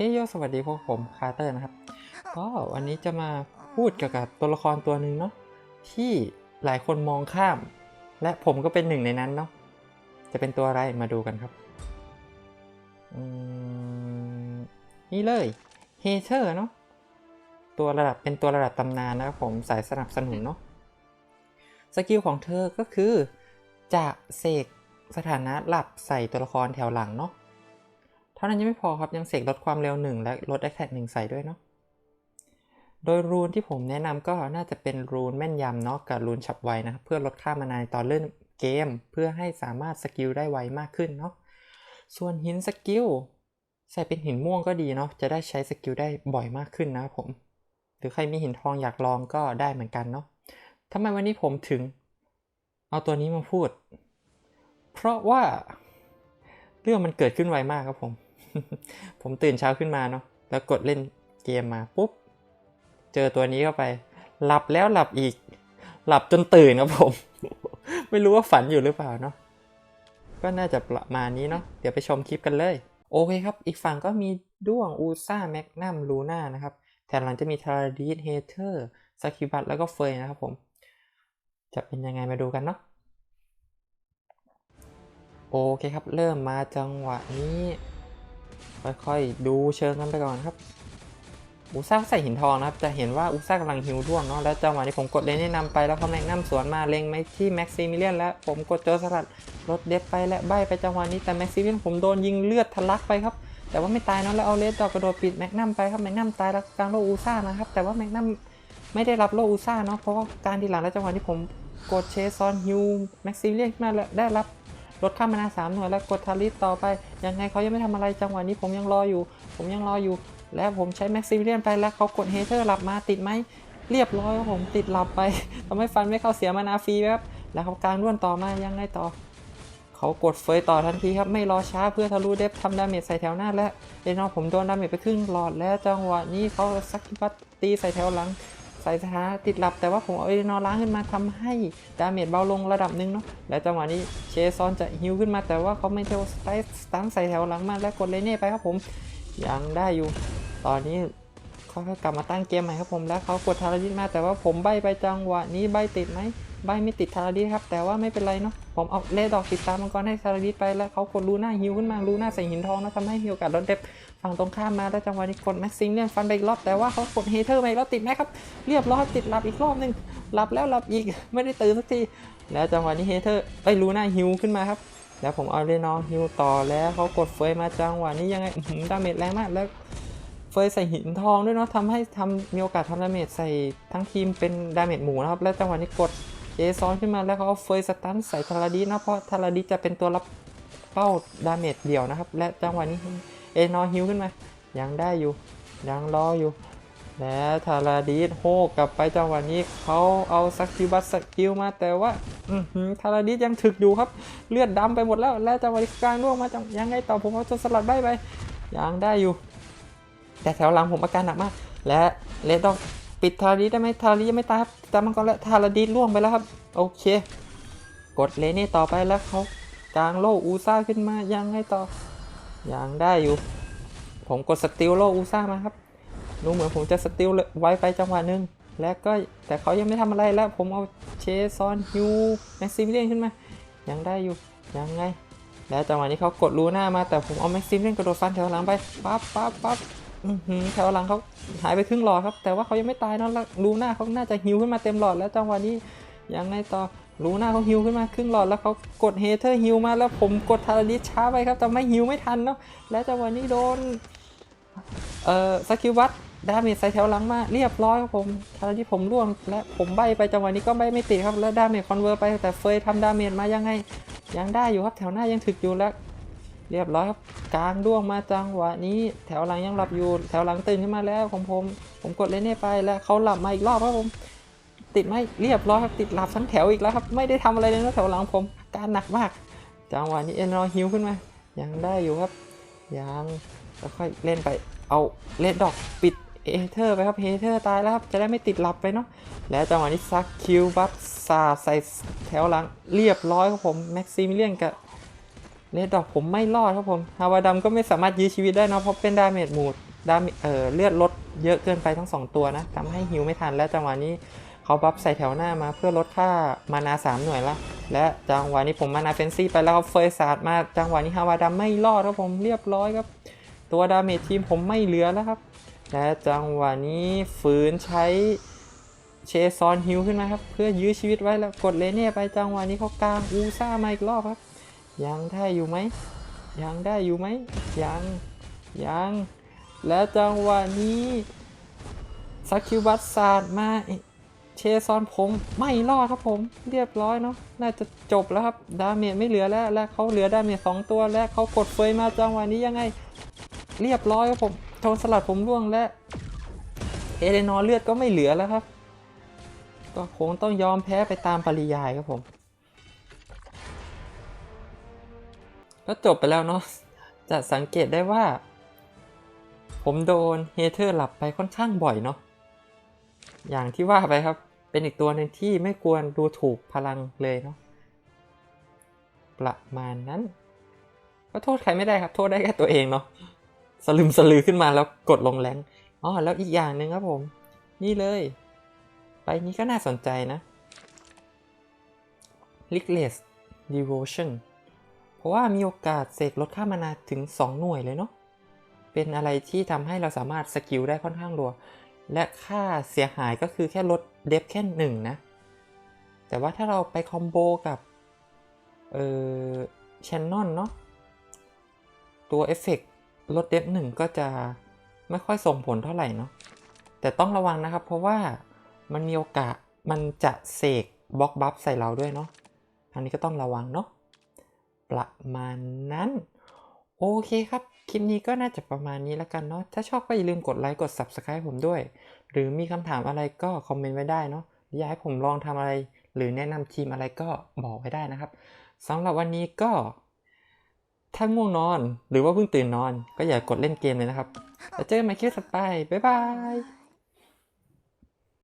เฮ้ยโยสวัสดีพวกผมคาร์เตอร์นะครับ ก็วันนี้จะมาพูดเกี่ยวกับตัวละครตัวหนึ่งเนาะที่หลายคนมองข้าม และผมก็เป็นหนึ่งในนั้นเนาะจะเป็นตัวอะไรมาดูกันครับอืมนี่เลยเฮเ e อร์เนาะตัวระดับเป็นตัวระดับตำนานนะครับผมสายสนับสนุนเนาะสกิลของเธอก็คือ จะเสกสถานะหลับใส่ตัวละครแถวหลังเนาะ เท่านั้นยังไม่พอครับยังเสกลดความเร็วหนึ่งและลดแอคแท็กหนึ่งใส่ด้วยเนาะโดยรูนที่ผมแนะนำก็น่าจะเป็นรูนแม่นยำเนาะกับรูนฉับไวนะครับเพื่อลดค่ามานานตอนเล่นเกม เพื่อให้สามารถสกิลได้ไวมากขึ้นเนาะส่วนหินสกิลใส่เป็นหินม่วงก็ดีเนาะจะได้ใช้สกิลได้บ่อยมากขึ้นนะครับผม หรือใครมีหินทองอยากลองก็ได้เหมือนกันเนาะทำไมวันนี้ผมถึง เอาตัวนี้มาพูด เพราะว่าเรื่องมันเกิดขึ้นไวมากครับผม ผมตื่นเช้าขึ้นมาเนาะแล้วกดเล่นเกมมาปุ๊บ เจอตัวนี้เข้าไป หลับแล้วหลับอีก หลับจนตื่นครับผม ไม่รู้ว่าฝันอยู่หรือเปล่าเนาะก็น่าจะประมาณนี้เนาะเดี๋ยวไปชมคลิปกันเลย โอเคครับ อีกฝั่งก็มีด้วงอูซ่าแมกนัมลูน่านะครับแถมหลังจะมีทาราดีสเฮเทอร์สกิบัตแล้วก็เฟยนะครับผม จะเป็นยังไงมาดูกันเนาะโอเคครับ เริ่มมาจังหวะนี้ ค่อยๆดูเชิงกันไปก่อนครับอูซ่าใส่หินทองนะครับ จะเห็นว่าอูซ่ากำลังฮิวด้วงเนาะ แล้วจังหวะนี้ผมกดเลนแนะนำไปแล้วเขาแม็กนัมสวนมาเล็งไปที่แม็กซิมิเลียนแล้ว ผมกดโจรสลัดลดเดฟไปและใบไปจังหวะนี้แต่แม็กซิมิเลียนผมโดนยิงเลือดทะลักไปครับ แต่ว่าไม่ตายเนาะแล้วเอาเลสดอกกระโดดปิดแม็กนัมไปครับแม็กนัมตายแล้วกลางโลอูซ่านะครับ แต่ว่าแม็กนัมไม่ได้รับโลอูซ่าเนาะ เพราะว่าการทีหลังแล้วจังหวะที่ผมกดเชสซอนฮิวแม็กซิมิเลียนขึ้นมาแล้วได้รับ ลดค่ามานาสามหน่วยแล้วกดทาริสต่อไป ยังไงเขายังไม่ทำอะไรจังหวะนี้ผมยังรออยู่ ผมยังรออยู่ แล้วผมใช้แม็กซิมิเลียนไปแล้วเขากดเฮเทอร์หลับมาติดไหมเรียบร้อยครับผมติดหลับไปทำให้ฟันไม่เข้าเสียมานาฟรีครับแล้วเขากลางด้วนต่อมายังไงต่อเขากดเฟยต่อทันทีครับ ไม่รอช้าเพื่อทะลุเดฟทำดาเมจใส่แถวหน้าและเดนอผมโดนดาเมจไปครึ่งหลอดแล้วจังหวะนี้เขาซักคิบัตตีใส่แถวหลัง ใส่สถานะติดหลับ แต่ว่าผมเอาเอเดนอล้างขึ้นมาทำให้ดาเมจเบาลงระดับหนึ่งเนาะและจังหวะนี้เชซอนจะฮิวขึ้นมาแต่ว่าเขาไม่เทลสไตสตันใส่แถวหลังมาและกดเลเน่ไปครับผมยังได้อยู่ ตอนนี้เขาก็กลับมาตั้งเกมใหม่ครับผมแล้วเขากดทาราดิสมาแต่ว่าผมใบไปจังหวะนี้ใบติดไหมใบไม่ติดทาราดิสครับ แต่ว่าไม่เป็นไรเนาะผมเอาเลดดอกติดตามมังกรให้ทาราดิสไปแล้วเขากดลูน่าฮิวขึ้นมาลูน่าใส่หินทองนะทำให้มีโอกาสลดเดฟ ฝั่งตรงข้ามมาแล้วจังหวะนี้กดแม็กซิงเนี่ยฟันไปอีกรอบแต่ว่าเขากดเฮเทอร์ไปอีกรอบติดไหมครับเรียบร้อยติดหลับอีกรอบหนึ่งหลับแล้วหลับอีกไม่ได้ตื่นสักทีแล้วจังหวะนี้เฮเทอร์ไอ้ลูน่าฮิวขึ้นมาครับแล้วผมเอาเรนอฮิวต่อแล้วเขากดเฟยมาจังหวะนี้ยังไงอื้อหือดาเมจแรงมากแล้วเฟยใส่หินทองด้วยเนาะทำให้ทำมีโอกาสทำดาเมจใส่ทั้งทีมเป็นดาเมจหมูนะครับ แล้วจังหวะนี้กดเจซอนขึ้นมาแล้วเขาเอาเฟยสตันใส่ทาราดีนะเพราะทาราดีจะเป็นตัวรับเป้าดาเมจเดี่ยวนะครับ และจังหวะนี้ เอนอฮิวขึ้นมายังได้อยู่ ยังรออยู่ แล้วทาราดีสโฮกลับไปจังหวะนี้เขาเอาสกิลบัสสกิลมาแต่ว่าอือหือทาราดีสยังถึกอยู่ครับ เลือดดำไปหมดแล้ว และจังหวะนี้กลางร่วงมาจังยังไงต่อผมเอาจนสลัดใบไปยังได้อยู่ แต่แถวหลังผมอาการหนักมาก และเลดดอกปิดทาราดีสได้ไหมทาราดีสยังไม่ตายครับตามมังกรและทาราดีสล่วงไปแล้วครับ โอเค กดเลนี่ต่อไปแล้วเขากลางโลอูซ่าขึ้นมายังไงต่อ ยังได้อยู่ ผมกดสติลโลอูซ่ามาครับดูเหมือนผมจะสติลไว้ไปจังหวะหนึ่งและก็แต่เขายังไม่ทำอะไรแล้ว ผมเอาเชซอนฮิวแม็กซิมิเลียนขึ้นมา ยังได้อยู่ ยังไง แล้วจังหวะนี้เขากดลูน่ามาแต่ผมเอาแม็กซิมเล่นกระโดดฟันแถวหลังไปปั๊บปั๊บปั๊บแถวหลังเขาหายไปครึ่งหลอดครับ แต่ว่าเขายังไม่ตายนะแล้วลูน่าเขาน่าจะฮิวขึ้นมาเต็มหลอดแล้วจังหวะนี้ยังไงต่อ ลูน่าเขาฮิวขึ้นมาครึ่งหลอดแล้วเขากดเฮเทอร์ฮิวมาแล้วผมกดทาราดิสช้าไปครับแต่ไม่ฮิวไม่ทันเนาะและจังหวะนี้โดนเอ่อสกิลวัตดาเมจใส่แถวหลังมาเรียบร้อยครับผมทาราดิสผมร่วงและผมใบไปจังหวะนี้ก็ใบไม่ติดครับแล้วดาเมจคอนเวอร์ไปแต่เฟยทำดาเมจมายังไงยังได้อยู่ครับแถวหน้ายังถึกอยู่แล้ว เรียบร้อยครับกลางด้วงมาจังหวะนี้แถวหลังยังหลับอยู่แถวหลังตื่นขึ้นมาแล้วของผม ผมกดเลนเน่ไปแล้วเขาหลับมาอีกรอบครับผม ติดไหมเรียบร้อยครับติดหลับทั้งแถวอีกแล้วครับไม่ได้ทำอะไรเลยนะแถวหลังผมการหนักมาก จังหวะนี้เอ็นรอฮิวขึ้นมายังได้อยู่ครับยังแล้วค่อยเล่นไปเอาเลดดอกปิดเอเธอร์ไปครับเฮเธอร์ตายแล้วครับจะได้ไม่ติดหลับไปเนาะแล้วจังหวะนี้ซักคิวบัฟซาใส่แถวหลังเรียบร้อยครับผมแม็กซิมิเลียนกับเลดดอกผมไม่รอดครับผมฮาวาดัมก็ไม่สามารถยื้อชีวิตได้เนะเพราะเป็นดาเมจหมูดดาเมเออเลือดลดเยอะเกินไปทั้งสองตัวนะทำให้ฮิวไม่ทันและจังหวะนี้ เขาบัฟใส่แถวหน้ามาเพื่อลดค่ามานา 3 หน่วยละ และจังหวะนี้ผมมานาเฟนซี่ไปแล้วครับเฟยศาสตร์มาจังหวะนี้ฮาวาดาไม่รอดครับผมเรียบร้อยครับ ตัวดาเมจทีมผมไม่เหลือแล้วครับ และจังหวะนี้ฝืนใช้เชซอนฮิวขึ้นมาครับ เพื่อยื้อชีวิตไว้แล้วกดเลเน่ไปจังหวะนี้เขากลางอูซ่ามาอีกรอบครับ ยังได้อยู่ไหมยังได้อยู่ไหมยังยังและจังหวะนี้สกิลบัตศาสตร์มา เชซอนผมไม่รอดครับผมเรียบร้อยเนาะน่าจะจบแล้วครับดาเมจไม่เหลือแล้วและเขาเหลือดาเมจสองตัวและเขากดเฟยมาจังหวะนี้ยังไง เรียบร้อยครับผมโทนสลัดผมร่วงและเอเลนอร์เลือดก็ไม่เหลือแล้วครับ ก็คงต้องยอมแพ้ไปตามปริยายครับผมก็จบไปแล้วเนาะจะสังเกตได้ว่า ผมโดนเฮเทอร์หลับไปค่อนข้างบ่อยเนาะอย่างที่ว่าไปครับ เป็นอีกตัวหนึ่งที่ไม่ควรดูถูกพลังเลยเนาะประมาณนั้น ก็โทษใครไม่ได้ครับ โทษได้แค่ตัวเองเนาะสลึมสลือขึ้นมาแล้วกดลงแรงอ๋อแล้วอีกอย่างหนึ่งครับผม นี่เลยไปนี้ก็น่าสนใจนะ l i c k l e s s Devotion เพราะว่ามีโอกาสเสกลดค่ามานาถึง 2 หน่วยเลยเนาะ เป็นอะไรที่ทำให้เราสามารถสกิลได้ค่อนข้างรัว และค่าเสียหายก็คือแค่ลด เดฟแค่หนึ่งนะ แต่ว่าถ้าเราไปคอมโบกับเอ่อชนนอนเนาะตัวเอฟเฟกลดเดฟหนึ่งก็จะไม่ค่อยส่งผลเท่าไหร่เนาะแต่ต้องระวังนะครับ เพราะว่ามันมีโอกาสมันจะเสกบล็อกบัฟใส่เราด้วยเนาะอันนี้ก็ต้องระวังเนาะประมาณนั้น โอเคครับ คลิปนี้ก็น่าจะประมาณนี้แล้วกันเนาะถ้าชอบก็อย่าลืมกดไลค์กด Subscribe ผมด้วย หรือมีคำถามอะไรก็คอมเมนต์ไว้ได้เนาะอยากให้ผมลองทำอะไร หรือแนะนำทีมอะไรก็บอกไว้ได้นะครับสำหรับวันนี้ก็ ถ้าง่วงนอน หรือว่าเพิ่งตื่นนอน ก็อย่ากดเล่นเกมเลยนะครับแล้วเจอกันใหม่คลิปถัดไปบ๊ายบาย